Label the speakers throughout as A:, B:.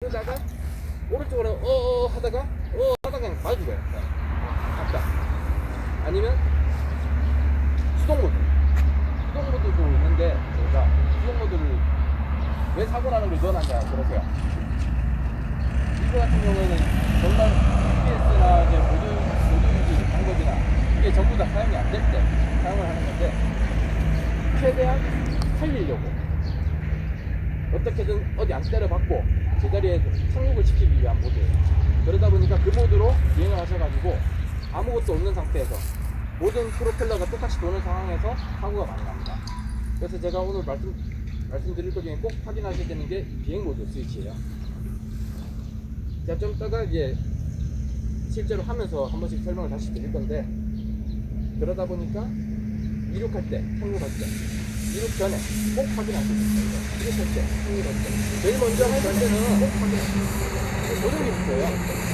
A: 그러다가 오른쪽으로 어어 하다가 어 하다가 그냥 봐주고요. 아까 아니면 수동 모드. 수동 모드도 있는데 제가 수동 모드를 왜 사고 나는 걸 넣어놨냐 그러세요. 이거 같은 경우에는 정말 GPS나 이제 모드 유지 방법이나 이게 전부 다 사용이 안 될 때 사용을 하는 건데 최대한 살리려고 어떻게든 어디 안 때려박고 제 자리에 착륙을 시키기 위한 모드예요. 그러다 보니까 그 모드로 비행을 하셔가지고 아무것도 없는 상태에서 모든 프로펠러가 똑같이 도는 상황에서 사고가 많이 납니다. 그래서 제가 오늘 말씀, 말씀드릴 것 중에 꼭 확인하셔야 되는 게 비행 모드 스위치예요. 제가 좀 이따가 이제 실제로 하면서 한 번씩 설명을 다시 드릴 건데 그러다 보니까 이륙할 때, 착륙할 때 이륙 전에 꼭 확인하셔야 됩니다. 이륙할 때, 착륙할 때. 제일 먼저 할 때는 꼭 확인하셔야 돼요. 조종기부터요.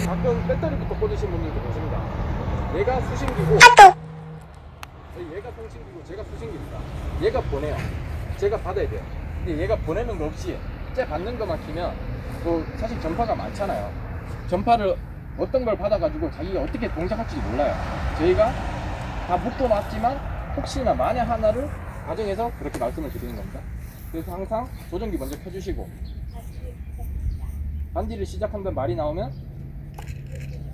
A: 가끔 배터리부터 꽂으신 분들도 계십니다. 얘가 수신기고, 네, 얘가 통신기고, 제가 수신기입니다. 얘가 보내요. 제가 받아야 돼요. 근데 얘가 보내는 거 없이, 쟤 받는 것만 키면, 또 사실 전파가 많잖아요. 전파를 어떤 걸 받아가지고 자기가 어떻게 동작할지 몰라요. 저희가 다 묶어놨지만 혹시나 만약 하나를 가정해서 그렇게 말씀을 드리는 겁니다. 그래서 항상 조정기 먼저 켜주시고 반디를 시작한다는 말이 나오면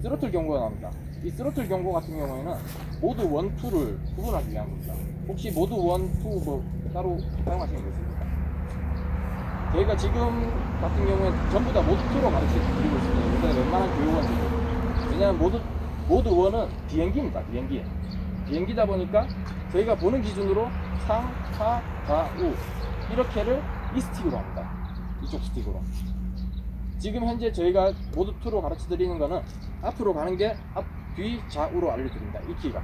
A: 스로틀 경고가 나옵니다. 이 스로틀 경고 같은 경우에는 1, 2를 구분하기 위한 겁니다. 혹시 1, 2뭐 따로 사용하시는 거 있습니까? 저희가 지금 같은 경우에 전부 다 모드 2로 가르쳐 드리고 있습니다. 요새 웬만한 교육원들도. 왜냐하면 모드, 모드 1은 비행기입니다. 비행기. 비행기다 보니까 저희가 보는 기준으로 상, 하, 좌, 우 이렇게를 이 스틱으로 합니다. 이쪽 스틱으로. 지금 현재 저희가 모드 2로 가르쳐 드리는 거는 앞으로 가는 게 앞, 뒤, 좌우로 알려드립니다. 이 키가.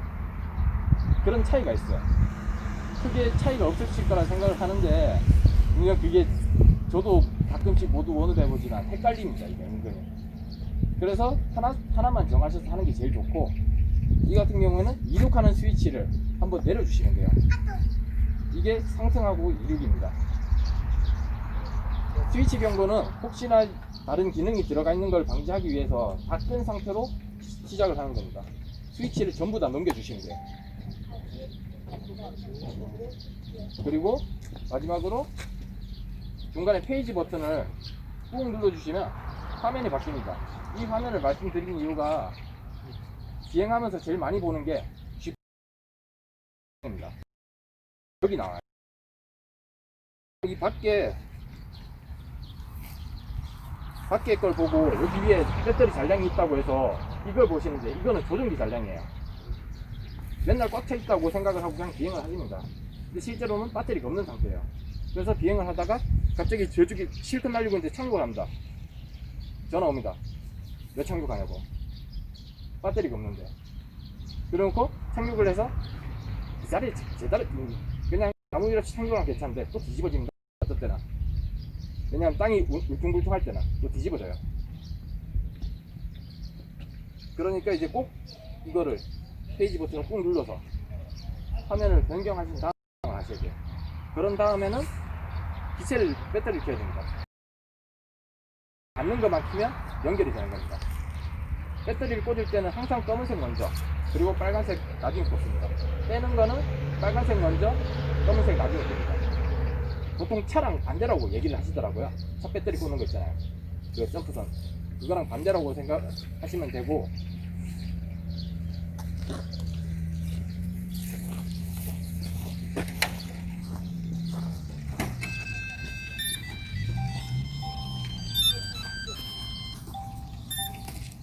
A: 그런 차이가 있어요. 크게 차이가 없으실 거라 생각을 하는데, 그냥 그게 저도 가끔씩 모두 원을 해보지만 헷갈립니다. 이게 은근히. 그래서 하나, 하나만 정하셔서 하는 게 제일 좋고, 이 같은 경우에는 이륙하는 스위치를 한번 내려주시면 돼요. 이게 상승하고 이륙입니다. 스위치 경고는 혹시나 다른 기능이 들어가 있는 걸 방지하기 위해서 다 끈 상태로 시- 시작을 하는 겁니다. 스위치를 전부 다 넘겨주시면 돼요. 그리고 마지막으로 중간에 페이지 버튼을 꾹 눌러주시면 화면이 바뀝니다. 이 화면을 말씀드리는 이유가 비행하면서 제일 많이 보는 게 G입니다. 여기 나와요. 여기 밖에 밖에 걸 보고 여기 위에 배터리 잔량이 있다고 해서 이걸 보시는데 이거는 조종기 잔량이에요. 맨날 꽉 차 있다고 생각을 하고 그냥 비행을 하십니다. 근데 실제로는 배터리가 없는 상태예요. 그래서 비행을 하다가 갑자기 저쪽이 실컷 날리고 있는데 착륙을 합니다. 전화 옵니다. 몇 착륙하냐고. 배터리가 없는데. 그래놓고 착륙을 해서 그 자리에 제대로 일 없이 착륙하면 괜찮은데 또 뒤집어집니다. 어떨 때나. 왜냐하면 땅이 울- 울퉁불퉁할 때는 또 뒤집어져요. 그러니까 이제 꼭 이거를 페이지 버튼을 꾹 눌러서 화면을 변경하신 다음에 하셔야 돼요. 그런 다음에는 기체를 배터리를 켜야 됩니다. 받는 것만 키면 연결이 되는 겁니다. 배터리를 꽂을 때는 항상 검은색 먼저 그리고 빨간색 나중에 꽂습니다. 빼는 거는 빨간색 먼저 검은색 나중에 꽂습니다. 보통 차랑 반대라고 얘기를 하시더라고요. 차 배터리 꽂는 거 있잖아요. 그 점프선. 그거랑 반대라고 생각하시면 되고,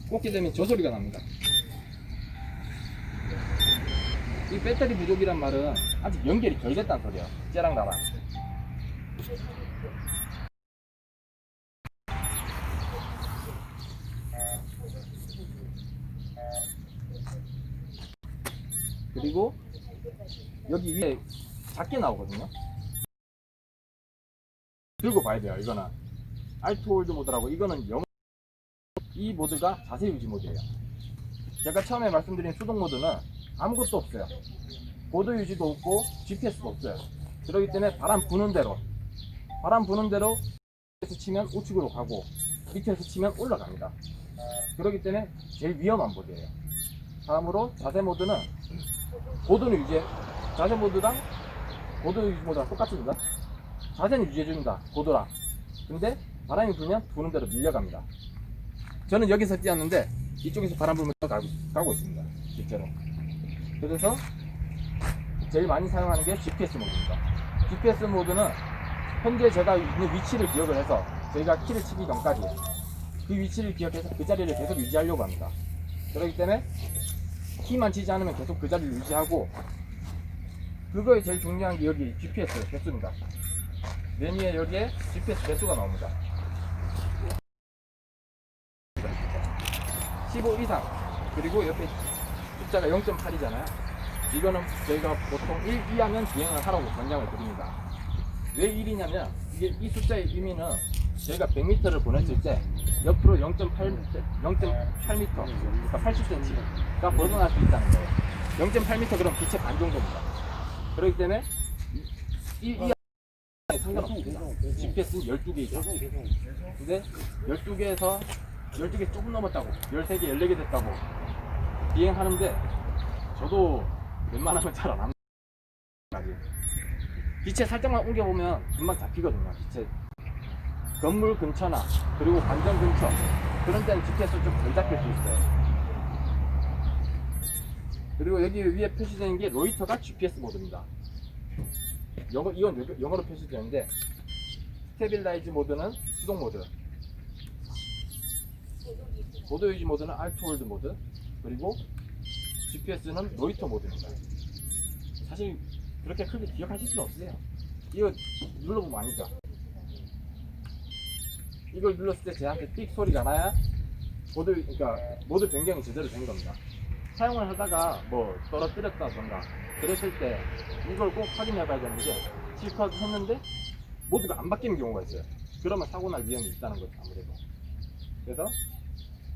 A: 꽂게 되면 저 소리가 납니다. 이 배터리 부족이란 말은 아직 연결이 덜 됐다는 소리예요. 쟤랑 나랑. 그리고 여기 위에 작게 나오거든요. 들고 봐야 돼요. 이거는 알트 홀드 모드라고 이거는 영어 이 모드가 자세 유지 모드예요. 제가 처음에 말씀드린 수동 모드는 아무것도 없어요. 보도 유지도 없고 GPS도 없어요. 그렇기 때문에 바람 부는 대로 바람 부는 대로 GPS 치면 우측으로 가고 밑에서 치면 올라갑니다. 그렇기 때문에 제일 위험한 모드예요. 다음으로 자세 모드는 고도는 유지, 자세 모드랑 고도 유지 모드랑 똑같습니다. 자세는 유지해줍니다. 고도랑. 근데 바람이 불면 부는 대로 밀려갑니다. 저는 여기서 뛰었는데 이쪽에서 바람 불면 가고, 가고 있습니다. 실제로. 그래서 제일 많이 사용하는 게 GPS 모드입니다. GPS 모드는 현재 제가 있는 위치를 기억을 해서 저희가 키를 치기 전까지 그 위치를 기억해서 그 자리를 계속 유지하려고 합니다. 그렇기 때문에 키만 치지 않으면 계속 그 자리를 유지하고 그거에 제일 중요한 게 여기 GPS 개수입니다. 메뉴에 여기에 GPS 개수가 나옵니다. 15 이상 그리고 옆에 숫자가 0.8이잖아요. 이거는 저희가 보통 1 이하면 비행을 하라고 권장을 드립니다. 왜 1이냐면 이게 이 숫자의 의미는 저희가 100m를 보냈을 때 옆으로 0.8 0.8m 그러니까 80cm가 벗어날 수 있다는 거예요. 0.8m 그럼 빛의 반 정도입니다. 그렇기 때문에 이, 이 상관없습니다. GPS는 12개 이상. 근데 12개에서 12개 조금 넘었다고 13개 14개 됐다고 비행하는데 저도 웬만하면 잘 안 합니다. 아직. 빛에 살짝만 옮겨보면 금방 잡히거든요 빛에 건물 근처나 그리고 관전 근처 그런 데는 GPS 좀덜 잡힐 수 있어요. 그리고 여기 위에 표시되는 게 로이터가 GPS 모드입니다. 영어, 이건 영어로 표시되어 있는데 스테빌라이즈 모드는 수동 모드 고도 유지 모드는 알트 홀드 모드 그리고 GPS는 로이터 모드입니다. 사실 그렇게 크게 기억하실 필요 없으세요. 이거 눌러보면 아니죠? 이걸 눌렀을 때 저한테 삑 소리가 나야 모드 그러니까 모드 변경이 제대로 된 겁니다. 사용을 하다가 뭐 떨어뜨렸다던가 그랬을 때 이걸 꼭 확인해 봐야 되는 게 실컷 했는데 모드가 안 바뀌는 경우가 있어요. 그러면 사고 날 위험이 있다는 거죠 아무래도. 그래서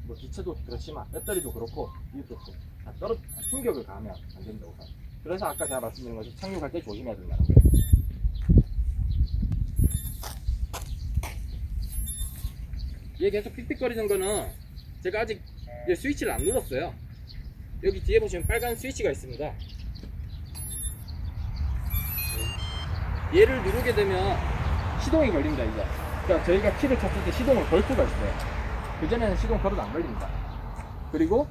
A: 뭐 기체도 그렇지만 배터리도 그렇고 이것도 그렇고 다 떨어 충격을 가하면 안 된다고 봐요. 그래서 아까 제가 말씀드린 것이 착륙할 때 조심해야 된다는 거예요. 얘 계속 삑삑거리는 거는 제가 아직 얘 스위치를 안 눌렀어요. 여기 뒤에 보시면 빨간 스위치가 있습니다. 얘를 누르게 되면 시동이 걸립니다 이제. 그러니까 저희가 키를 쳤을 때 시동을 걸 수가 있어요. 그전에는 시동 걸어도 안 걸립니다. 그리고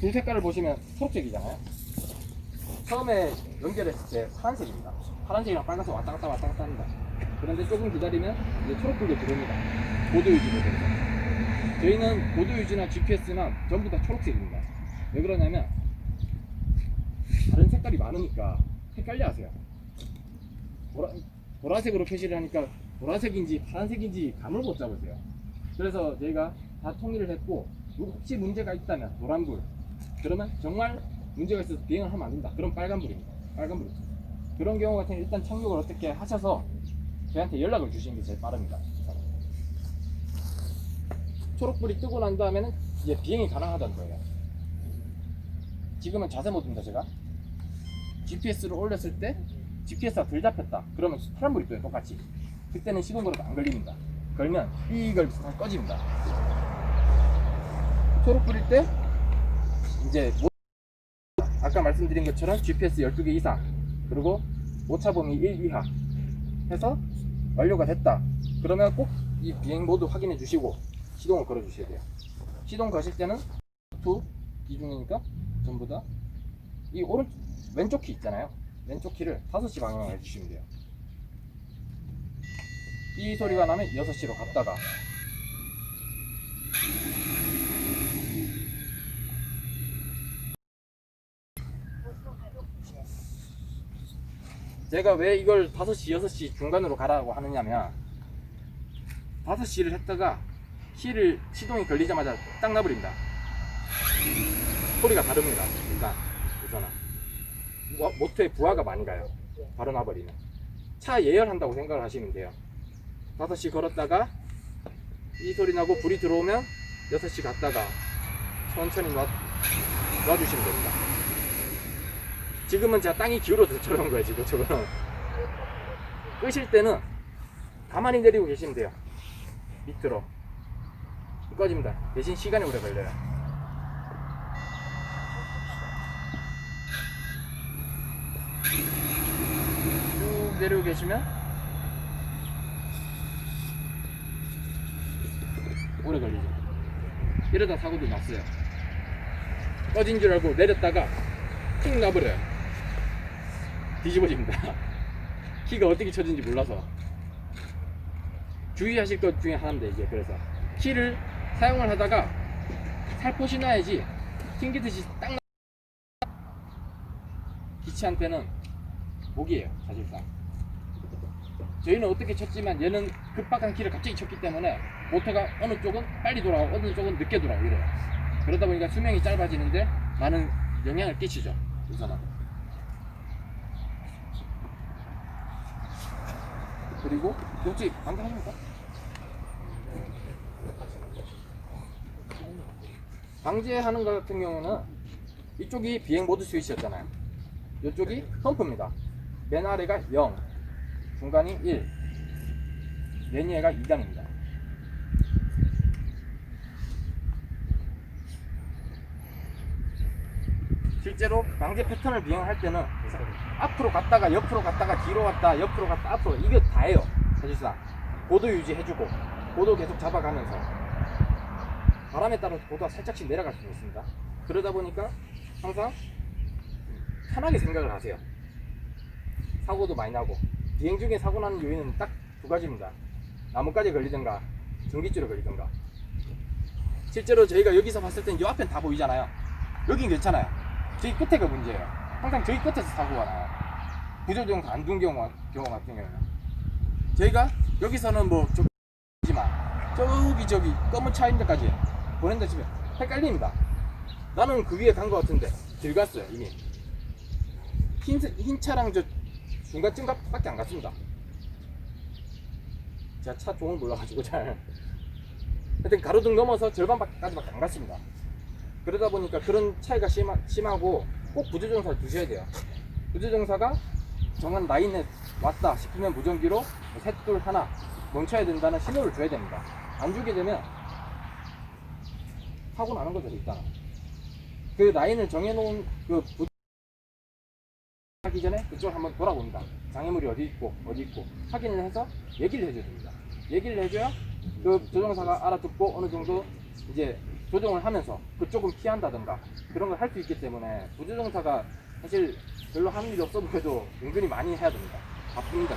A: 불 색깔을 보시면 초록색이잖아요. 처음에 연결했을 때 파란색입니다. 파란색이랑 빨간색 왔다 갔다 왔다 갔다 합니다. 그런데 조금 기다리면 이제 초록불로 들어옵니다. 보도 유지로 돼서. 저희는 보도 유지나 GPS나 전부 다 초록색입니다. 왜 그러냐면 색깔이 많으니까 헷갈려 하세요. 보라, 보라색으로 표시를 하니까 보라색인지 파란색인지 감을 못 잡으세요. 그래서 저희가 다 통일을 했고 혹시 문제가 있다면 노란불 그러면 정말 문제가 있어서 비행을 하면 안 된다. 그럼 빨간불입니다. 빨간불. 그런 경우 같은 일단 착륙을 어떻게 하셔서 저희한테 연락을 주시는 게 제일 빠릅니다. 초록불이 뜨고 난 다음에는 이제 비행이 가능하다는 거예요. 지금은 자세 모드입니다, 제가. GPS를 올렸을 때 GPS가 덜 잡혔다. 그러면 파란불이 떠요, 똑같이. 그때는 시동 걸어도 안 걸립니다. 걸면 이걸 다 꺼집니다. 초록 불일 때 이제 모- 아까 말씀드린 것처럼 GPS 12개 이상 그리고 오차 범위 1 이하 해서 완료가 됐다. 그러면 꼭 이 비행 모드 확인해 주시고 시동을 걸어 주셔야 돼요. 시동 거실 때는 투 기준이니까 전부 다 이 오른 왼쪽 키 있잖아요. 왼쪽 키를 5시 방향으로 해주시면 돼요. 이 소리가 나면 6시로 갔다가 제가 왜 이걸 5시, 6시 중간으로 가라고 하느냐면 5시를 했다가 키를 시동이 걸리자마자 딱 놔버립니다. 소리가 다릅니다. 우선은 모- 모터에 부하가 많이 가요. 바로 놔버리면 차 예열한다고 생각을 하시면 돼요. 5시 걸었다가 이 소리 나고 불이 들어오면 6시 갔다가 천천히 놔, 놔주시면 됩니다. 지금은 제가 땅이 기울어서 저런 거예요 지금 저거는 끄실 때는 가만히 내리고 계시면 돼요 밑으로 꺼집니다 대신 시간이 오래 걸려요 쭉 내리고 계시면 오래 걸리죠. 이러다 사고도 났어요. 꺼진 줄 알고 내렸다가 툭 나버려요. 뒤집어집니다. 키가 어떻게 쳐진지 몰라서. 주의하실 것 중에 하나인데 이제 그래서 키를 사용을 하다가 살포시 나야지 튕기듯이 딱 나... 기치한테는 목이에요 사실상 저희는 어떻게 쳤지만 얘는 급박한 키를 갑자기 쳤기 때문에 모터가 어느 쪽은 빨리 돌아가고 어느 쪽은 늦게 돌아오고 이래요 그러다 보니까 수명이 짧아지는데 많은 영향을 끼치죠 우선은 그리고 혹시 방대하십니까? 방제하는 것 같은 경우는 이쪽이 비행 모드 스위치였잖아요. 이쪽이 펌프입니다. 맨 아래가 0, 중간이 1, 맨 위에가 2단입니다. 실제로 방제 패턴을 비행할 때는 앞으로 갔다가 옆으로 갔다가 뒤로 갔다 옆으로 갔다 앞으로 이게 다예요 사실상. 고도 유지해주고 고도 계속 잡아가면서. 바람에 따라서 고도가 살짝씩 내려갈 수 있습니다. 그러다 보니까 항상 편하게 생각을 하세요. 사고도 많이 나고 비행 중에 사고 나는 요인은 딱 두 가지입니다. 나뭇가지에 걸리든가 전기줄에 걸리든가. 실제로 저희가 여기서 봤을 땐 이 앞엔 다 보이잖아요. 여긴 괜찮아요. 저희 끝에가 문제예요. 항상 저희 끝에서 사고가 나요. 구조조정사 안둔 경우, 경우 같은 경우는. 저희가 여기서는 뭐 저지만 저기 저기 검은 차 있는 데까지 보낸다 치면 헷갈립니다. 나는 그 위에 간 것 같은데 길 갔어요 이미. 흰, 흰 차랑 저 중간 쯤밖에 안 갔습니다. 제가 차 종을 몰라가지고 잘. 하여튼 가로등 넘어서 절반까지밖에 안 갔습니다. 그러다 보니까 그런 차이가 심하, 심하고 꼭 부조정사를 두셔야 돼요. 부조정사가 정한 라인에 왔다 싶으면 무전기로 셋둘 하나 멈춰야 된다는 신호를 줘야 됩니다. 안 주게 되면 사고 나는 거죠 일단은. 그 라인을 정해놓은 그 부... 하기 전에 그쪽을 한번 돌아봅니다. 장애물이 어디 있고 어디 있고. 확인을 해서 얘기를 해줘야 됩니다. 얘기를 해줘야 그 조종사가 알아듣고 어느 정도 이제 조정을 하면서 그쪽은 피한다든가 그런 걸 할 수 있기 때문에 부조종사가 사실 별로 하는 일이 없어 보여도 은근히 많이 해야 됩니다. 바쁩니다.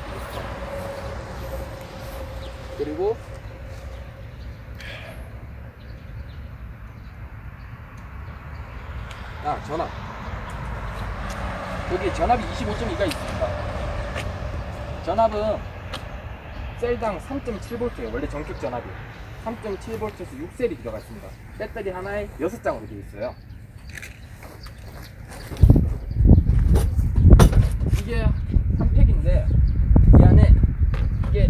A: 그리고 아 전압 여기 전압이 25.2가 있습니다. 전압은 셀당 3.7V예요 원래 전격 전압이 3.7V에서 6셀이 들어가 있습니다. 배터리 하나에 6장으로 되어 있어요. 이게 한 팩인데 이 안에 이게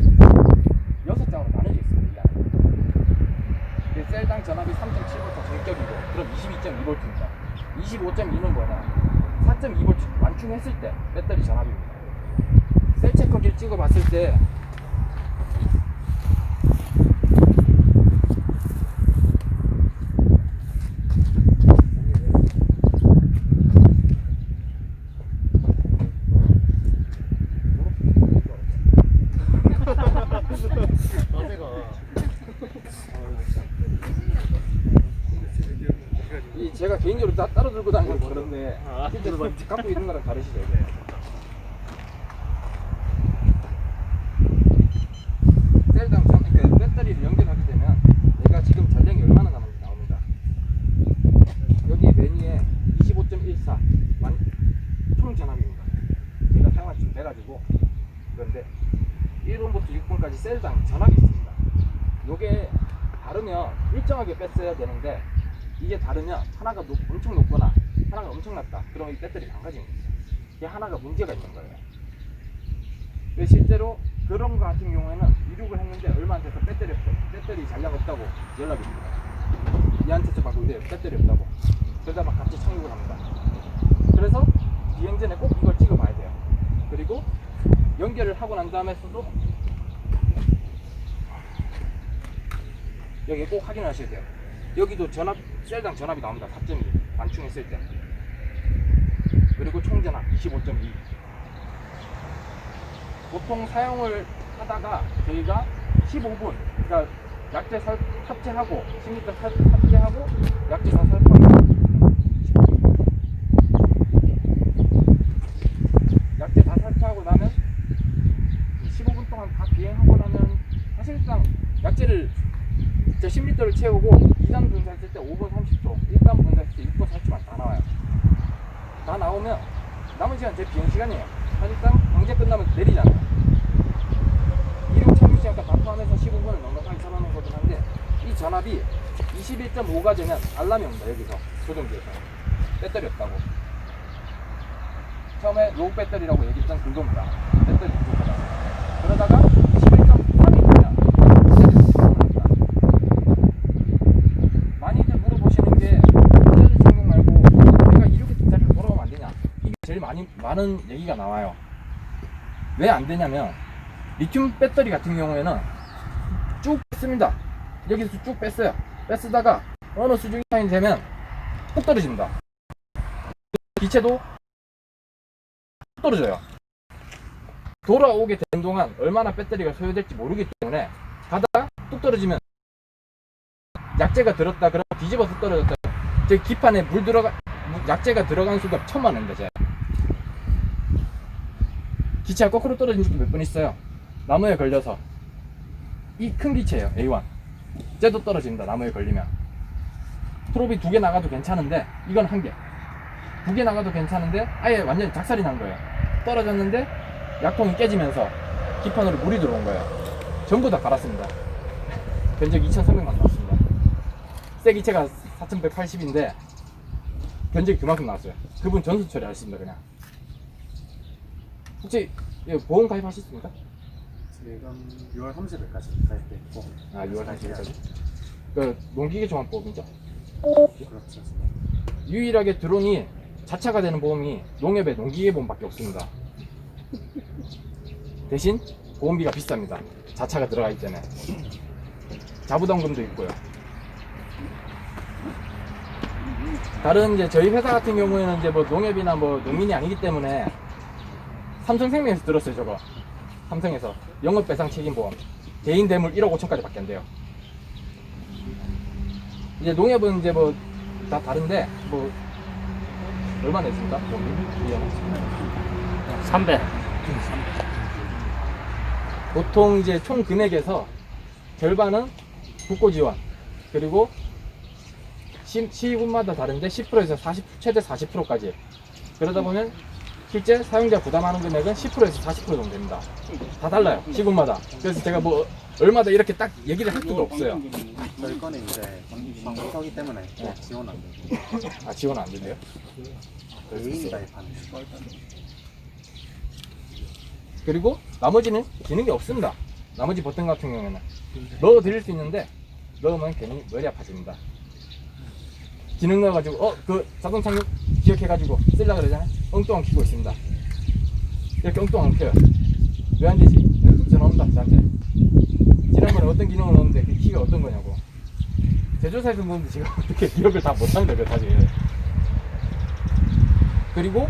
A: 6장으로 나눠져 있습니다. 셀당 전압이 3.7V 전격이고 그럼 22.2V입니다. 25.2는 뭐냐 4.2V 완충했을 때 배터리 전압입니다. 셀 체커기를 찍어 봤을 때 이 제가 개인적으로 따, 따로 들고 다니는 건
B: 아,
A: 실제 갖고 있는 거랑 다르시죠? 이게 셀당 전, 그 배터리를 연결하게 되면 내가 지금 전력이 얼마나 나옵니다. 여기 메뉴에 25.14 완, 총 전압입니다. 제가 사용한 지금 돼가지고. 그런데 1번부터 6번까지 셀당 전압이 있습니다. 요게 다르면 일정하게 뺐어야 되는데 이게 다르면 하나가 높- 엄청 높거나 하나가 엄청 낮다 그러면 이 배터리 망가지는 거죠 이게 하나가 문제가 있는 거예요 근데 실제로 그런 거 같은 경우에는 이륙을 했는데 얼마 안 돼서 배터리 없어 배터리 잔량 없다고 연락이 옵니다 얘한테 좀 받고 이래요 배터리 없다고 그러다 막 같이 착륙을 합니다 그래서 비행 전에 꼭 이걸 찍어봐야 돼요. 그리고 연결을 하고 난 다음에서도 여기 꼭 확인하셔야 돼요. 여기도 전압 셀당 전압이 나옵니다. 4.2 완충했을 때. 그리고 총 전압 25.2. 보통 사용을 하다가 저희가 15분, 그러니까 약재 살, 탑재하고 10m 살, 탑재하고 약재 다 살포하고 약재 다 살포하고 나면 15분 동안 다 비행하고 나면 사실상 약재를 저 10리터를 채우고 2단 분사했을 때 5분 30초, 1단 분사했을 때 6분 40초만 다 나와요. 다 나오면 남은 시간 제 비행 시간이에요. 사실상 강제 끝나면 내리잖아요. 이륙 착륙 시간까지 다 포함해서 15분을 넉넉하게 잡아놓은 거긴 한데 이 전압이 21.5가 되면 알람이 옵니다. 여기서 조종기에서 배터리 없다고. 처음에 로우 배터리라고 얘기했던 그겁니다. 배터리 부족하다. 그러다가 21.3이 되면 배터리 부족합니다. 많이들 물어보시는 게 배터리 착륙 말고 내가 이렇게 두 자리로 돌아오면 안 되냐? 이게 제일 많은 얘기가 나와요. 왜 안 되냐면 리튬 배터리 같은 경우에는 쭉 뺐습니다. 여기서 쭉 뺐어요. 뺐다가 어느 수준 이상이 되면 뚝 떨어집니다. 기체도 뚝 떨어져요. 돌아오게 되는 동안 얼마나 배터리가 소요될지 모르기 때문에 가다가 뚝 떨어지면 약재가 들었다 그러면 뒤집어서 떨어졌다. 저 기판에 물 들어가 물- 약재가 들어간 수가 천만 원입니다. 제가. 기체가 거꾸로 떨어진 적도 몇 번 있어요. 나무에 걸려서. 이 큰 기체예요 A1 쟤도 떨어집니다 나무에 걸리면. 프롭이 두 개 나가도 괜찮은데 이건 한 개 두 개 나가도 괜찮은데 아예 완전히 작살이 난 거예요. 떨어졌는데 약통이 깨지면서 기판으로 물이 들어온 거예요. 전부 다 갈았습니다. 견적 2,300만 나왔습니다. 새 기체가 4,180인데 견적이 그만큼 나왔어요. 그분 전수 처리하셨습니다 그냥 혹시 이거 보험 가입하셨습니까?
B: 지금 6월 30일까지 가입돼 있고.
A: 아 6월 30일까지. 그 농기계 종합보험이죠?
B: 그렇죠.
A: 유일하게 드론이 자차가 되는 보험이 농협의 농기계 보험밖에 없습니다. 대신 보험비가 비쌉니다. 자차가 들어가 때문에. 자부담금도 있고요. 다른 이제 저희 회사 같은 경우에는 이제 뭐 농협이나 뭐 농민이 아니기 때문에 삼성생명에서 들었어요 저거 삼성에서 영업배상 책임보험 개인 대물 1억 5천까지 밖에 안 돼요 이제 농협은 이제 뭐 다 다른데 뭐 얼마 냈습니까? 보험이?
C: 300.
A: 보통 이제 총 금액에서 절반은 국고 지원 그리고 시, 시군마다 다른데 10%에서 40 최대 40%까지 그러다 보면 실제 사용자 부담하는 금액은 10%에서 40% 정도 됩니다. 다 달라요 시군마다. 그래서 제가 뭐 얼마다 이렇게 딱 얘기를 할 수가 없어요.
B: 저희 거는 이제 방송서기 때문에
A: 네.
B: 지원 안 되고
A: 아 지원 안 된대요?
B: 개인 가입하는
A: 그리고 나머지는 기능이 없습니다. 나머지 버튼 같은 경우에는 넣어 드릴 수 있는데 넣으면 괜히 머리 아파집니다. 기능 넣어가지고 어 그 자동 착륙 기억해가지고 쓰려 그러잖아요. 엉뚱한 키고 있습니다. 이렇게 엉뚱한 켜요. 왜 안 되지? 전화 온다 저한테. 지난번에 어떤 기능을 넣었는데 그 키가 어떤 거냐고. 제조사에서 넣는데 제가 어떻게 기억을 다 못하는 거예요 사실. 그리고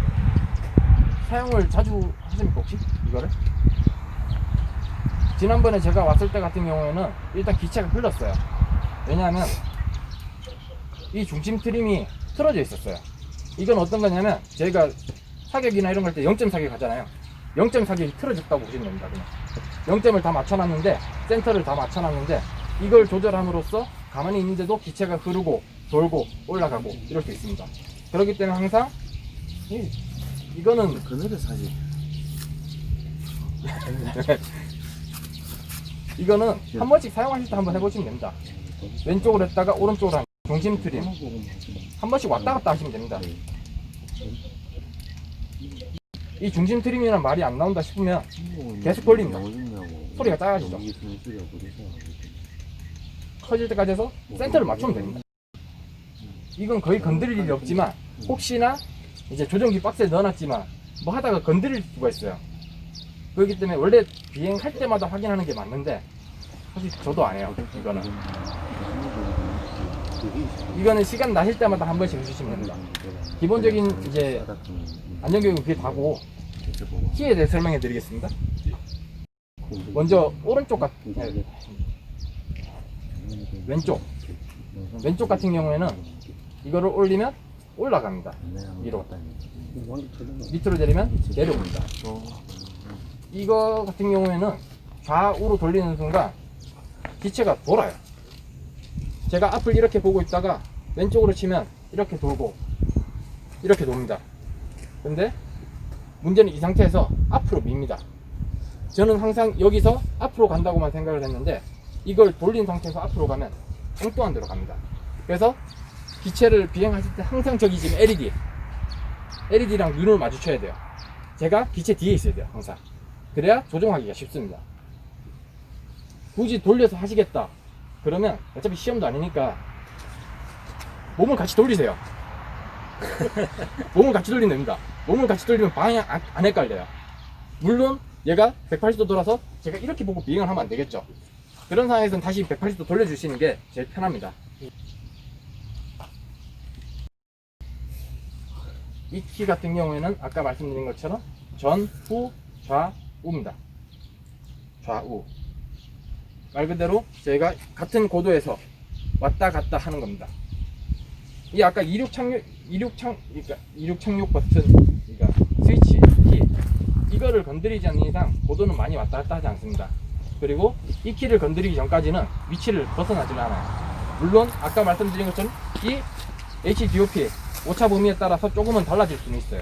A: 사용을 자주 하십니까 혹시 이거를? 지난번에 제가 왔을 때 같은 경우에는 일단 기체가 흘렀어요. 왜냐하면 이 중심 트림이 틀어져 있었어요. 이건 어떤 거냐면 저희가 사격이나 이런 걸 때 0점 사격 하잖아요. 0점 사격이 틀어졌다고 보시면 됩니다. 그냥 0점을 다 맞춰놨는데 센터를 다 맞춰놨는데 이걸 조절함으로써 가만히 있는데도 기체가 흐르고 돌고 올라가고 이럴 수 있습니다. 그렇기 때문에 항상 이, 이거는
C: 그늘에 사지.
A: 이거는 한 번씩 사용하실 때 한번 해보시면 됩니다. 왼쪽으로 했다가 오른쪽으로 한 중심 트림 한 번씩 왔다 갔다 하시면 됩니다. 이 중심 트림이라는 말이 안 나온다 싶으면 계속 돌립니다. 소리가 작아지죠. 커질 때까지 해서 센터를 맞추면 됩니다. 이건 거의 건드릴 일이 없지만 혹시나 이제 조정기 박스에 넣어놨지만 뭐 하다가 건드릴 수가 있어요. 그렇기 때문에 원래 비행할 때마다 확인하는 게 맞는데 사실 저도 안 해요. 이거는 이거는 시간 나실 때마다 한 번씩 해주시면 됩니다. 기본적인 이제 안전교육은 그게 다고 키에 대해 설명해 드리겠습니다. 먼저 오른쪽 같 네, 왼쪽. 왼쪽 같은 경우에는 이거를 올리면 올라갑니다. 위로. 밑으로 내리면 내려옵니다. 이거 같은 경우에는 좌우로 돌리는 순간 기체가 돌아요. 제가 앞을 이렇게 보고 있다가 왼쪽으로 치면 이렇게 돌고 이렇게 돕니다. 근데 문제는 이 상태에서 앞으로 밉니다. 저는 항상 여기서 앞으로 간다고만 생각을 했는데 이걸 돌린 상태에서 앞으로 가면 엉뚱한 데로 갑니다. 그래서 기체를 비행하실 때 항상 저기 지금 LED LED랑 눈을 마주쳐야 돼요. 제가 기체 뒤에 있어야 돼요. 항상. 그래야 조종하기가 쉽습니다. 굳이 돌려서 하시겠다. 그러면 어차피 시험도 아니니까 몸을 같이 돌리세요. 몸을 같이 돌리면 됩니다. 몸을 같이 돌리면 방향 안, 안 헷갈려요. 물론 얘가 180도 돌아서 제가 이렇게 보고 비행을 하면 안 되겠죠. 그런 상황에서는 다시 180도 돌려주시는 게 제일 편합니다. 이 키 같은 경우에는 아까 말씀드린 것처럼 전, 후, 좌 우입니다. 좌우. 말 그대로 저희가 같은 고도에서 왔다 갔다 하는 겁니다. 이 아까 이륙 착륙, 이륙 착, 그러니까 이륙 착륙 버튼, 그러니까 스위치, 키, 이거를 건드리지 않는 이상 고도는 많이 왔다 갔다 하지 않습니다. 그리고 이 키를 건드리기 전까지는 위치를 벗어나질 않아요. 물론 아까 말씀드린 것처럼 이 HDOP 오차 범위에 따라서 조금은 달라질 수는 있어요.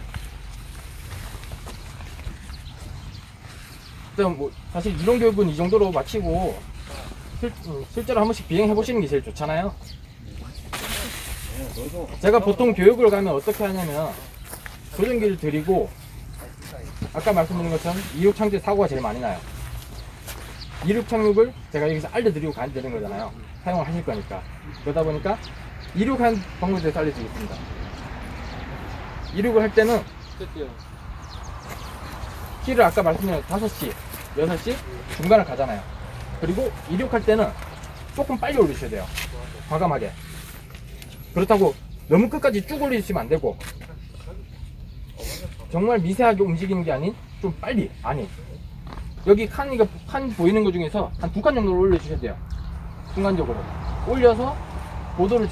A: 뭐 사실 이론 교육은 이 정도로 마치고 실, 음, 실제로 한 번씩 비행해 보시는 게 제일 좋잖아요. 제가 보통 교육을 가면 어떻게 하냐면 조정기를 드리고 아까 말씀드린 것처럼 이륙 착륙 사고가 제일 많이 나요. 이륙 착륙을 제가 여기서 알려드리고 가야 되는 거잖아요. 사용을 하실 거니까. 그러다 보니까 이륙한 방법에 대해서 알려드리겠습니다. 이륙을 할 때는 키를 아까 말씀드린 5시, 6시 중간을 가잖아요. 그리고 이륙할 때는 조금 빨리 올리셔야 돼요. 과감하게. 그렇다고 너무 끝까지 쭉 올리시면 안 되고 정말 미세하게 움직이는 게 아닌 좀 빨리 아니 여기 칸 이거 칸 보이는 것 중에서 한 두 칸 정도를 올려주셔야 돼요 순간적으로 올려서 고도를